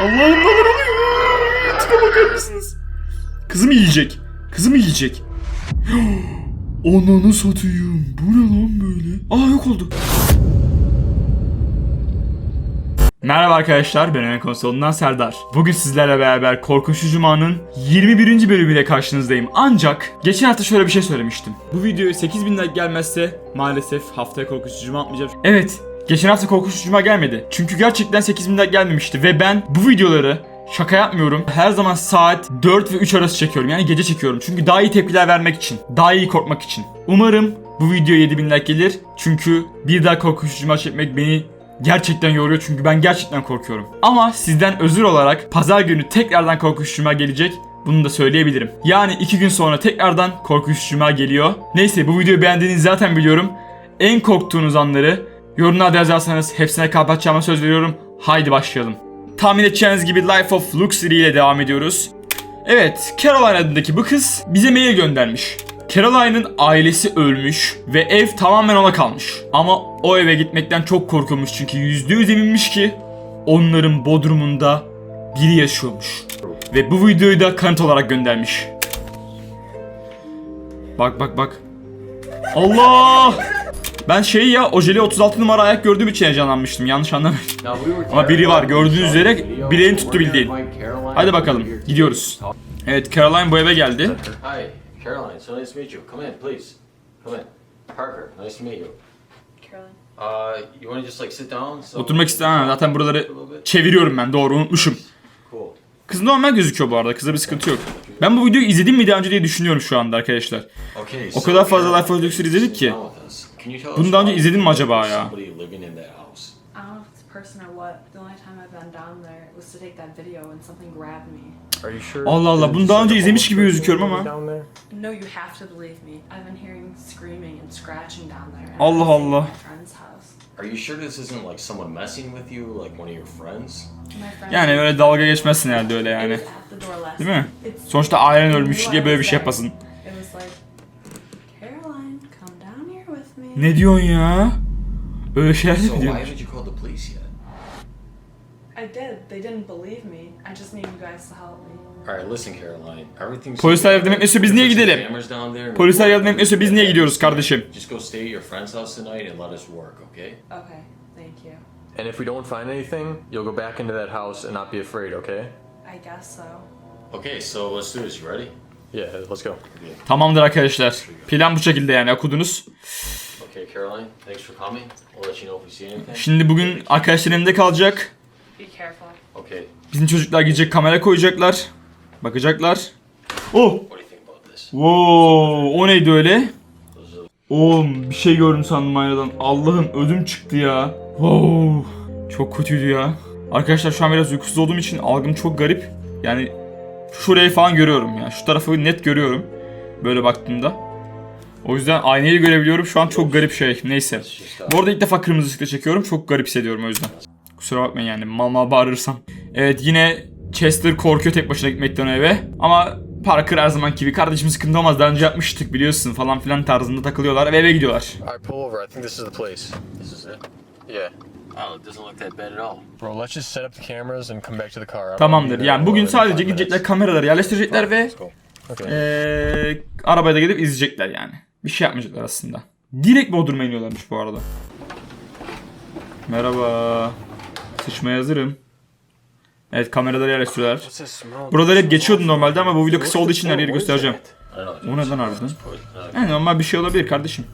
Allah'ım neler oluyor? Tipe bakar mısınız? Kızım yiyecek. Kızım yiyecek. Ananı satayım. Bu ne lan böyle? Aa yok oldu. Merhaba arkadaşlar ben Oyun Konsolu'ndan Serdar. Bugün sizlerle beraber Korkunç Cuma'nın 21. bölümüyle karşınızdayım. Ancak geçen hafta şöyle bir şey söylemiştim. Bu videoya 8000 like gelmezse maalesef haftaya Korkunç Cuma atmayacağım. Evet geçen hafta Korkunç Cuma gelmedi. Çünkü gerçekten 8000 like gelmemişti ve ben bu videoları Şaka yapmıyorum. Her zaman saat 4 ve 3 arası çekiyorum. Yani gece çekiyorum. Çünkü daha iyi tepkiler vermek için. Daha iyi korkmak için. Umarım bu video 7000 like gelir. Çünkü bir daha korkunç cuma çekmek beni gerçekten yoruyor. Çünkü ben gerçekten korkuyorum. Ama sizden özür olarak pazar günü tekrardan korkunç cuma gelecek. Bunu da söyleyebilirim. Yani iki gün sonra tekrardan korkunç cuma geliyor. Neyse bu videoyu beğendiğinizi zaten biliyorum. En korktuğunuz anları yorumlarda yazarsanız hepsine kapatacağıma söz veriyorum. Haydi başlayalım. Tahmin edeceğiniz gibi Life of Luxury ile devam ediyoruz. Evet, Caroline adındaki bu kız bize mail göndermiş. Caroline'ın ailesi ölmüş ve ev tamamen ona kalmış. Ama o eve gitmekten çok korkulmuş çünkü %100 eminmiş ki onların bodrumunda biri yaşıyormuş. Ve bu videoyu da kanıt olarak göndermiş. Bak bak bak. Allah! Ben şey ya ojeli 36 numara ayak gördüğüm için heyecanlanmıştım. Yanlış anlamayın. Ama biri var gördüğünüz üzere bileğini tuttu bildiğin. Hadi bakalım gidiyoruz. Evet Caroline bu eve geldi. Hi, Caroline. So nice to meet you. Come in, please. Come in. Parker, nice to meet you. Caroline. Uh, you want to just like sit down? So Oturmak istemem zaten buraları çeviriyorum ben doğru unutmuşum. Kız normal gözüküyor bu arada kızda bir sıkıntı yok. Ben bu videoyu izledim mi daha önce diye düşünüyorum şu anda arkadaşlar. Okay. O kadar fazla Life of Luxury izledik ki. Bunu daha önce izledin mi acaba ya? Somebody living in that house. I don't know if it's a person or what. The only time I've been down there was to take that video and something grabbed me. Are you sure? Allah Allah, bunu daha önce izlemiş gibi gözüküyorum ama. Down there? No, you have to believe me. I've been hearing screaming and scratching down there. and Allah Allah. at My friend's house. Are you sure this isn't like someone messing with you, like one of your friends? My friend Yani öyle dalga geçmezsin herhalde öyle yani. It was at the door last Değil mi? night. It's- Sonuçta ailen ölmüş diye böyle bir şey yapasın. Ne diyorsun ya? Öyle şeyler de So mi why diyorsun? haven't you called the police yet? I did. They didn't believe me. I just need you guys to help me. Alright, listen Caroline. Everything's Polisler yardım etmiyorsa biz niye gidelim? Polisler yardım etmiyorsa biz niye gidiyoruz kardeşim? Just go stay at your friend's house tonight and let us work, okay? Okay, thank you. And if we don't find anything, you'll go back into that house and not be afraid, okay? I guess so. Okay, so let's do this. You ready? Yeah, let's go. Tamamdır arkadaşlar. Plan bu şekilde yani okudunuz. Okay, Caroline, thanks for coming. We'll let you know if we see anything. Şimdi bugün arkadaşların evinde kalacak. Be careful. Okay, Bizim çocuklar gidecek kamera koyacaklar. Bakacaklar. Oh! what do you think about this? Wow! O neydi öyle? Oğlum bir şey gördüm sandım aynadan. Allah'ım ödüm çıktı ya. Wow! Çok kötüydü ya. Arkadaşlar şu an biraz uykusuz olduğum için algım çok garip. Yani şurayı falan görüyorum ya. Şu tarafı net görüyorum. Böyle baktığımda. O yüzden aynayı görebiliyorum. Şu an çok garip şey. Neyse. Bu arada ilk defa kırmızı ışıkta çekiyorum. Çok garip hissediyorum o yüzden. Kusura bakmayın yani mal mal bağırırsam. Evet yine Chester korkuyor tek başına gitmekten eve. Ama Parker her zaman gibi kardeşim sıkıntı olmaz daha önce yapmıştık biliyorsun falan filan tarzında takılıyorlar ve eve gidiyorlar. Tamamdır yani bugün sadece gidecekler kameraları yerleştirecekler ve eee arabaya da gidip izleyecekler yani. Bir şey yapmayacaklar aslında. Direkt Bodrum'a iniyorlarmış bu arada. Merhaba. Sıçmaya hazırım. Evet kameraları yerleştiriyorlar. Buraları hep geçiyordum normalde ama bu video kısa olduğu için her yeri göstereceğim. O neden harbiden? Yani normal bir şey olabilir kardeşim.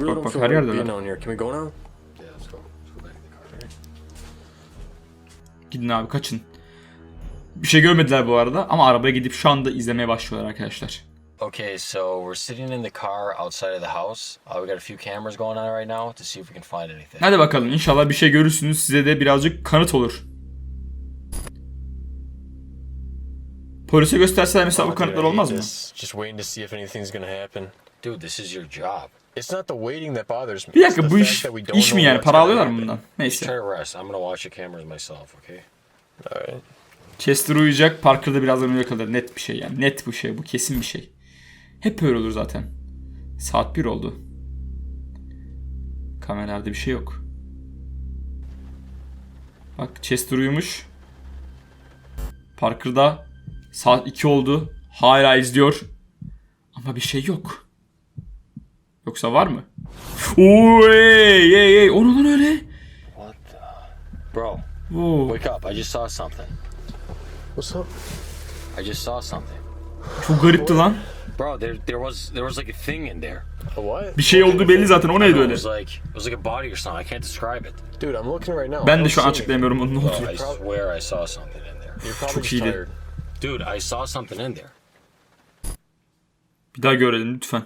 Dude, bak, bak, bak, her yerde lan. Gidin abi kaçın. Bir şey görmediler bu arada ama arabaya gidip şu anda izlemeye başlıyorlar arkadaşlar. Okay, so we're sitting in the car outside of the house. Uh, we got a few cameras going on right now to see if we can find anything. Hadi bakalım inşallah bir şey görürsünüz size de birazcık kanıt olur. Polise gösterseler mesela bu kanıtlar olmaz mı? Just waiting to see if anything's gonna happen. Dude, this is your job. It's not the waiting that bothers me. Bir dakika bu iş iş mi yani? Para alıyorlar mı bundan? Neyse. try to rest. I'm gonna watch the cameras myself, okay? Alright. Chester uyuyacak, Parker da birazdan uyuyakalır. Net bir şey yani. Net bu şey. Bu kesin bir şey. Hep öyle olur zaten. Saat 1 oldu. Kameralarda bir şey yok. Bak Chester uyumuş. Parker'da saat 2 oldu. Hala izliyor. Ama bir şey yok. Yoksa var mı? Oo, hey, hey, hey. O ne lan öyle? What the? Bro, Oo, wake up. I just saw something. What's up? I just saw something. çok garipti lan. Bro, there there was there was like a thing in there. A what? Bir şey olduğu belli zaten. O neydi It öyle? was like it was like a body or something. I can't describe it. Dude, I'm looking right now. I Ben de şu an açıklayamıyorum onun ne olduğunu. I swear I saw something in there. You're probably Çok iyiydi. tired. Dude, I saw something in there. Bir daha görelim lütfen.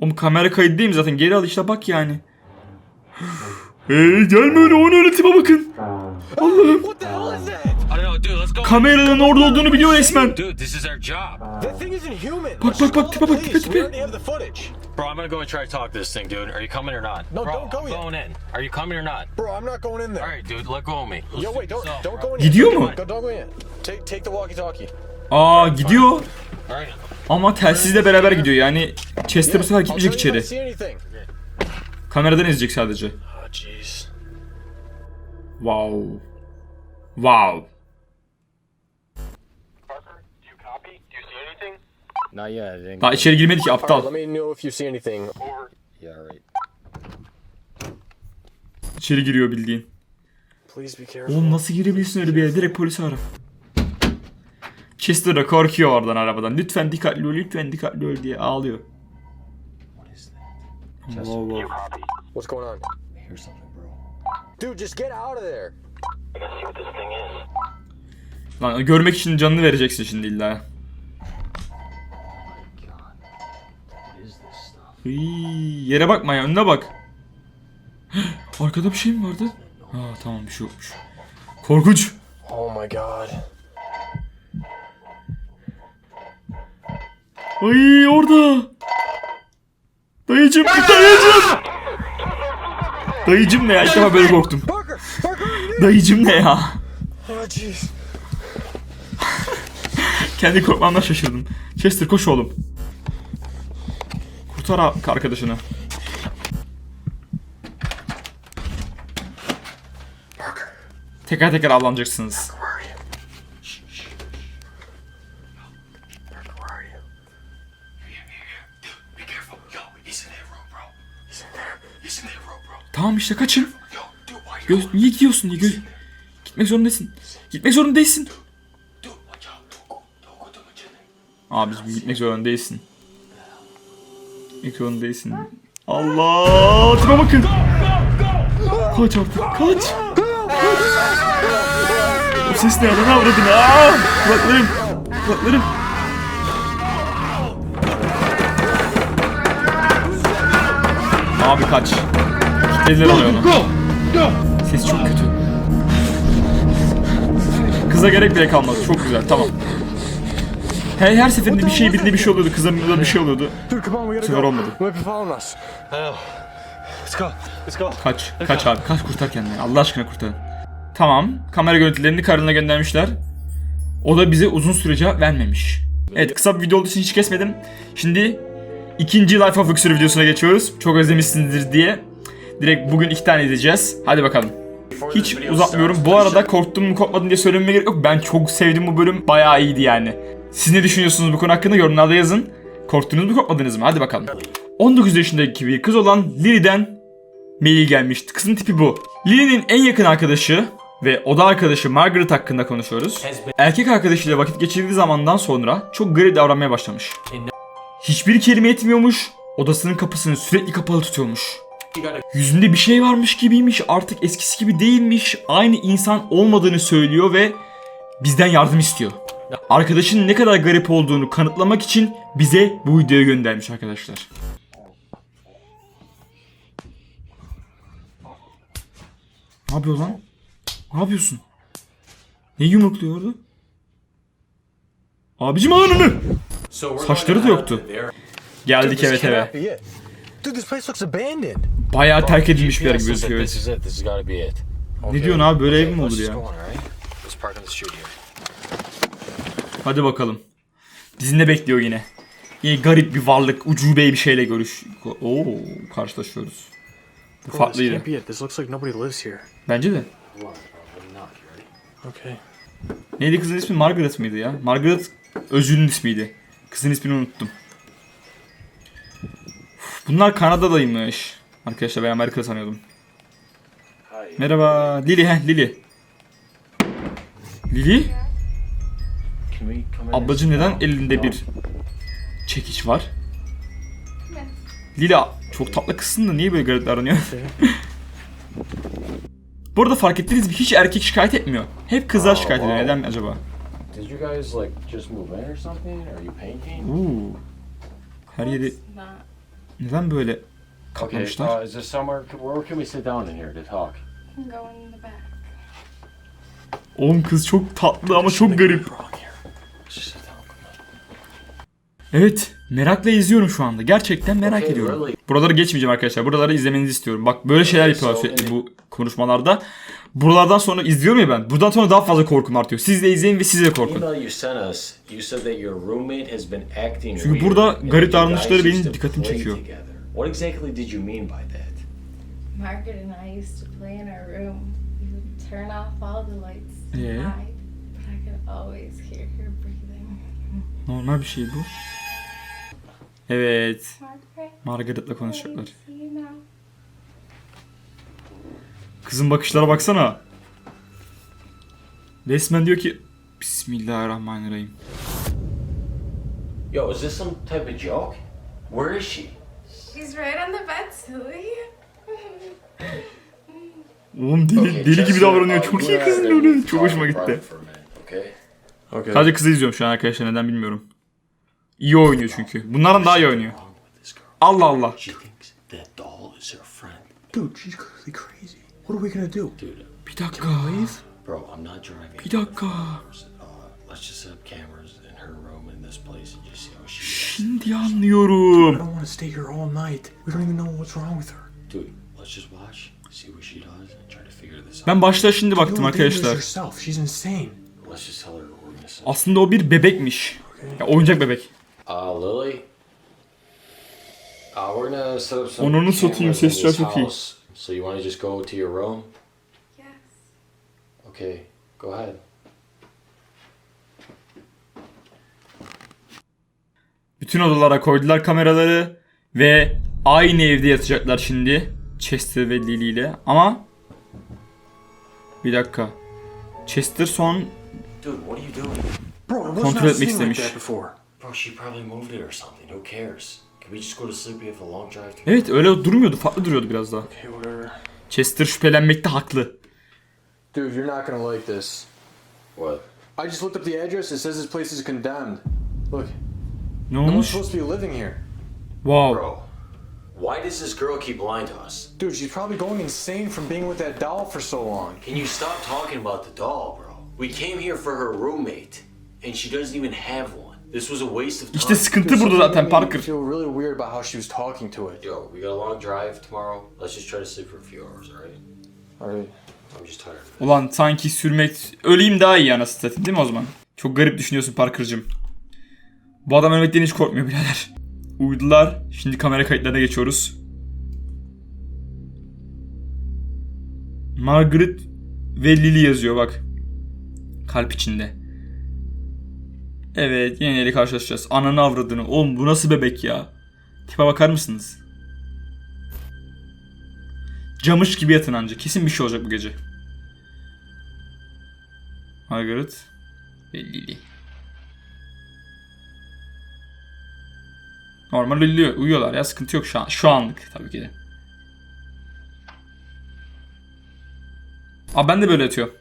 Oğlum kamera kaydı değil mi zaten? Geri al işte bak yani. Hey gelme öyle o ne öyle tipe bakın. What Kameranın orada olduğunu biliyor resmen. Dude, this is our job. That thing isn't human. Bak, bak, bak, tipe bak, tipe, We tipe. already have the footage. Bro, I'm gonna go and try to talk to this thing, dude. Are you coming or not? No, Bro, don't go I'm yet. going in. Are you coming or not? Bro, I'm not going in there. All right, dude. Let go of me. Yo, wait, don't So, don't bro. go in. Gidiyor mu? Go, don't go in. Take take the walkie-talkie. Aa gidiyor. All right. Ama telsizle beraber gidiyor yani Chester bu sefer gitmeyecek içeri. see anything. Kameradan izleyecek sadece. Oh, jeez. Wow. Wow. Not yet. I didn't Daha içeri girmedi ki aptal. let me know if you see anything. Yeah, right. İçeri giriyor bildiğin. Please be careful. Oğlum nasıl girebilirsin öyle bir yere? Direkt polisi ara. Chester da korkuyor oradan arabadan. Lütfen dikkatli ol, lütfen dikkatli ol diye ağlıyor. What is that? Wow, wow. What's going on? I hear something, bro. Dude, just get out of there. I gotta see what this thing is. Lan görmek için canını vereceksin şimdi illa. Hıy, yere bakma ya önüne bak. Arkada bir şey mi vardı? Ha tamam bir şey yokmuş. Korkunç. Oh my god. Ay orada. Dayıcım, dayıcım. Dayıcım ne ya? İlk defa böyle korktum. Dayıcım ne ya? Oh. Kendi korkmamdan şaşırdım. Chester koş oğlum. Kurtar arkadaşını. Teker teker avlanacaksınız. Tamam işte kaçın. Göz niye gidiyorsun niye? Gö- Gitmek zorundasın. Gitmek zorunda değilsin. Dude, watch out. Don't go. Don't go too much in there. Abi gitmek zorunda zorunda değilsin. Allah! Tipe bakın. Kaç artık. Kaç. O ses ne? Ne avradın? Aa! Kulaklarım. Kulaklarım. Abi kaç. Kitlediler alıyor onu. Ses çok kötü. Kıza gerek bile kalmadı. Çok güzel. Tamam. Her, her seferinde bir şey birinde bir şey oluyordu. Da bir şey oluyordu. Gotta sefer olmadı. Kaç. Kaç abi. Kaç kurtar kendini. Allah aşkına kurtar. Tamam. Kamera görüntülerini karına göndermişler. O da bize uzun süre cevap vermemiş. Evet kısa bir video olduğu için hiç kesmedim. Şimdi ikinci Life of Luxury videosuna geçiyoruz. Çok özlemişsinizdir diye. Direkt bugün iki tane izleyeceğiz. Hadi bakalım. Hiç uzatmıyorum. Bu arada korktum mu korkmadım diye söylememe gerek yok. Ben çok sevdim bu bölüm. Bayağı iyiydi yani. Siz ne düşünüyorsunuz bu konu hakkında yorumlarda yazın. Korktunuz mu korkmadınız mı? Hadi bakalım. 19 yaşındaki bir kız olan Lily'den mail gelmişti. Kızın tipi bu. Lily'nin en yakın arkadaşı ve oda arkadaşı Margaret hakkında konuşuyoruz. Erkek arkadaşıyla vakit geçirdiği zamandan sonra çok garip davranmaya başlamış. Hiçbir kelime etmiyormuş. Odasının kapısını sürekli kapalı tutuyormuş. Yüzünde bir şey varmış gibiymiş. Artık eskisi gibi değilmiş. Aynı insan olmadığını söylüyor ve bizden yardım istiyor. Arkadaşın ne kadar garip olduğunu kanıtlamak için bize bu videoyu göndermiş arkadaşlar. Ne yapıyor lan? Ne yapıyorsun? Ne yumrukluyor orada? Abicim ananı! Saçları da yoktu. Geldik evet eve. Bayağı terk edilmiş bir yer gözüküyor. this is it. This has got to be it. Ne diyorsun abi böyle ev mi Let's olur ya? go on, all right? Let's park in the street here. Hadi bakalım. Bizi ne bekliyor yine? Yine garip bir varlık, ucube bir şeyle görüş. Oo, karşılaşıyoruz. Bu farklıydı. can't be it. This looks like nobody lives here. Bence de. Okay. Neydi kızın ismi? Margaret mıydı ya? Margaret Özül'ün ismiydi. Kızın ismini unuttum. Bunlar Kanada'daymış. Arkadaşlar ben Amerika sanıyordum. Hi. Merhaba. Lili he Lili. Lili? Ablacım neden elinde bir çekiç var? Lila çok tatlı kızsın da niye böyle garip davranıyor? Bu arada fark ettiniz mi hiç erkek şikayet etmiyor. Hep kızlar şikayet ediyor. Neden acaba? Did you guys like just move in or something? Are you painting? Uuu. Her yeri neden böyle Okay. kaplamışlar? Uh, is there somewhere? Where can we sit down in here to talk? Go in the back. Oğlum kız çok tatlı ama çok garip. Evet merakla izliyorum şu anda. Gerçekten merak Okay, ediyorum. really? Buraları geçmeyeceğim arkadaşlar. Buraları izlemenizi istiyorum. Bak böyle şeyler yapıyorlar sürekli bu konuşmalarda. Buralardan sonra izliyorum ya ben. Buradan sonra daha fazla korkum artıyor. Siz de izleyin ve siz de korkun. Çünkü burada garip davranışları benim dikkatimi çekiyor. What exactly did you mean by that? Margaret and I used to play in our room. We would turn off all the lights Yeah. Always hear her breathing. Normal bir şey bu. Evet. Margaret, Margaret'la now. Kızın bakışlara baksana. Resmen diyor ki Bismillahirrahmanirrahim. Yo, is this some type of joke? Where is she? She's right on the bed, silly. Oğlum deli, deli gibi davranıyor. uh, Çok you iyi kızın öyle. Çok hoşuma gitti. Okay. Okay. Sadece kızı izliyorum şu an arkadaşlar neden bilmiyorum. İyi oynuyor çünkü. Bunlardan daha iyi oynuyor. Allah Allah. Bir dakika. bro, I'm not driving. Bir dakika. Let's just set up cameras in her room in this place and just see how she reacts. Şimdi I anlıyorum. don't want to stay here all night. We don't even know what's wrong with her. Dude, let's just watch, see what she does, and try to figure this out. Ben başta şimdi baktım arkadaşlar. Let's just tell her we're gonna set. Aslında o bir bebekmiş. Ya, oyuncak bebek. Uh, Lily. Uh, we're gonna set up some Onunu satayım, cameras in sesler this çok iyi. house. So you wanna just go to your room? Yes. Okay, go ahead. Bütün odalara koydular kameraları ve aynı evde yatacaklar şimdi. Chester ve Lily ile. Ama bir dakika. Chester son Dude, what are you doing? Bro, it was Kontrol not etmek seen like istemiş. that before. Bro, she probably moved it or something. Who cares? Can we just go to sleep? We have a long drive to Evet öyle durmuyordu. Farklı duruyordu biraz daha. Okay, whatever. Chester şüphelenmekte haklı. Dude, you're not gonna like this. What? I just looked up the address. It says this place is condemned. Look, Ne no one's olmuş? supposed to be living here. Wow. Bro, why does this girl keep lying to us? Dude, she's probably going insane from being with that doll for so long. Can you stop talking about the doll, bro? We came here for her roommate, and she doesn't even have one. This was a waste of time. İşte sıkıntı burada zaten Parker. feel really weird about how she was talking to it. Yo, we got a long drive tomorrow. Let's just try to sleep for a few hours, alright? Alright. I'm just tired. Ulan sanki sürmek... Öleyim daha iyi anasını satayım değil mi o zaman? Çok garip düşünüyorsun Parker'cığım. Bu adam ölmekten hiç korkmuyor birader. Uyudular. Şimdi kamera kayıtlarına geçiyoruz. Margaret ve Lily yazıyor bak. Kalp içinde. Evet yine neyle karşılaşacağız. Ananı avradını. Oğlum bu nasıl bebek ya? Tipe bakar mısınız? Camış gibi yatın anca. Kesin bir şey olacak bu gece. Margaret ve Lily. Normal uyuyor, uyuyorlar ya sıkıntı yok şu an. Şu anlık tabii ki de. Aa ben de böyle yatıyorum.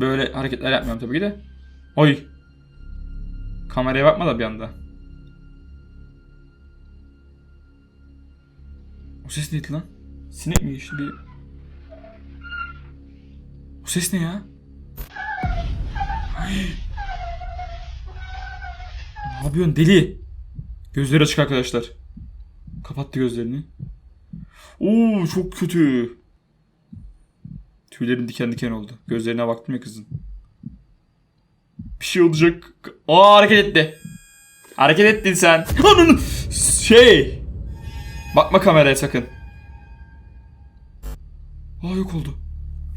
Böyle hareketler yapmıyorum tabii ki de. Oy. Kameraya bakma da bir anda. O ses neydi lan? Sinek mi geçti bir... O ses ne ya? Ay. Ne yapıyorsun deli? Gözleri açık arkadaşlar. Kapattı gözlerini. Oo çok kötü. Tüylerim diken diken oldu. Gözlerine baktım ya kızın. Bir şey olacak. Aa hareket etti. Hareket ettin sen. Ananı. Şey. Bakma kameraya sakın. Aa yok oldu.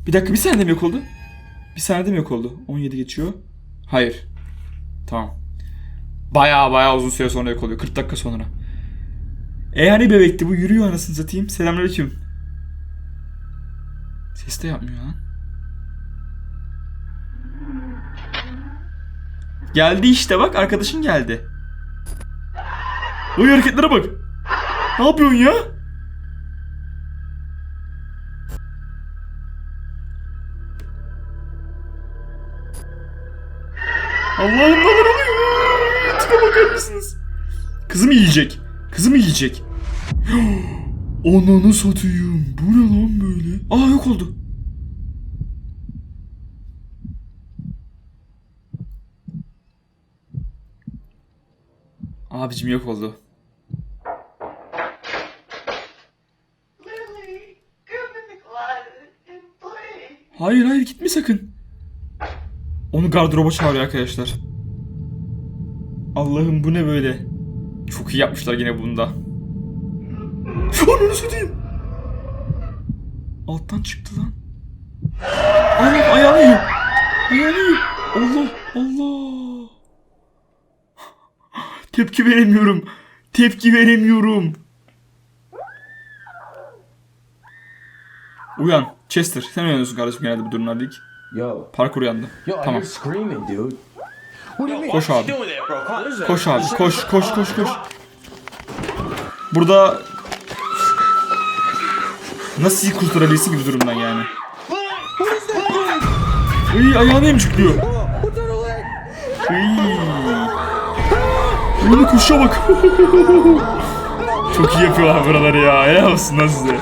Bir dakika bir saniyede mi yok oldu? Bir saniyede mi yok oldu? 17 geçiyor. Hayır. Tamam. Baya baya uzun süre sonra yok oluyor. 40 dakika sonra. E yani bebekti bu yürüyor anasını satayım. Selamünaleyküm. Ses de yapmıyor lan. Geldi işte bak arkadaşın geldi. Oy hareketlere bak. Ne yapıyorsun ya? Allah'ım neler oluyor? Tipe bakar mısınız? Kızım yiyecek. Kızım yiyecek. Ananı satayım. Bu ne lan böyle? Aa yok oldu. Abicim yok oldu. Hayır hayır gitme sakın. Onu gardıroba çağırıyor arkadaşlar. Allah'ım bu ne böyle? Çok iyi yapmışlar yine bunda. Ananı satayım. Alttan çıktı lan. Anam ayağını yiyor. Ayağını yiyor. Allah Allah. Tepki veremiyorum. Tepki veremiyorum. Uyan. Chester sen uyanıyorsun kardeşim genelde bu durumlarda ilk. Yo. Parkur uyandı. Yo, Tamam. Koş abi. Koş abi. Koş koş koş koş. Burada nasıl kurtarabilirsin gibi durumdan yani. Iy ayağını emcikliyor. Iy. Bunu kuşa bak. Çok iyi yapıyorlar buraları ya. Helal olsun lan size.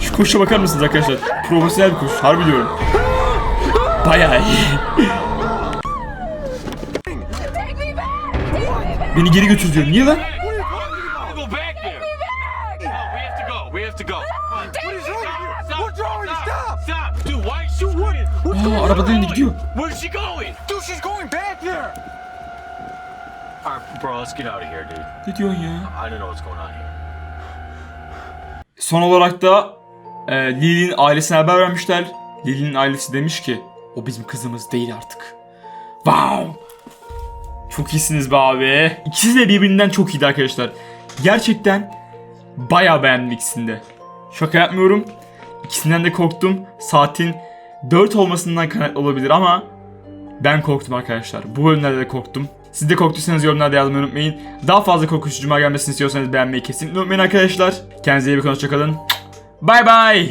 Şu koşa bakar mısınız arkadaşlar? Profesyonel bir koş. Harbi diyorum. Bayağı iyi. Beni geri götür diyorum. Niye lan? Aa arabadan indi gidiyor. Where's she going back there. All right, bro, let's get out of here, dude. Ne diyorsun ya? I don't know what's going on here. Son olarak da e, Lily'nin ailesine haber vermişler. Lily'nin ailesi demiş ki o bizim kızımız değil artık. Wow! Çok iyisiniz be abi. İkisi de birbirinden çok iyiydi arkadaşlar. Gerçekten bayağı beğendim ikisini de. Şaka yapmıyorum. İkisinden de korktum. Saatin 4 olmasından kaynaklı olabilir ama ben korktum arkadaşlar. Bu bölümlerde de korktum. Siz de korktuysanız yorumlarda yazmayı unutmayın. Daha fazla korkunç cuma gelmesini istiyorsanız beğenmeyi kesinlikle unutmayın arkadaşlar. Kendinize iyi bakın hoşçakalın. Bay bay.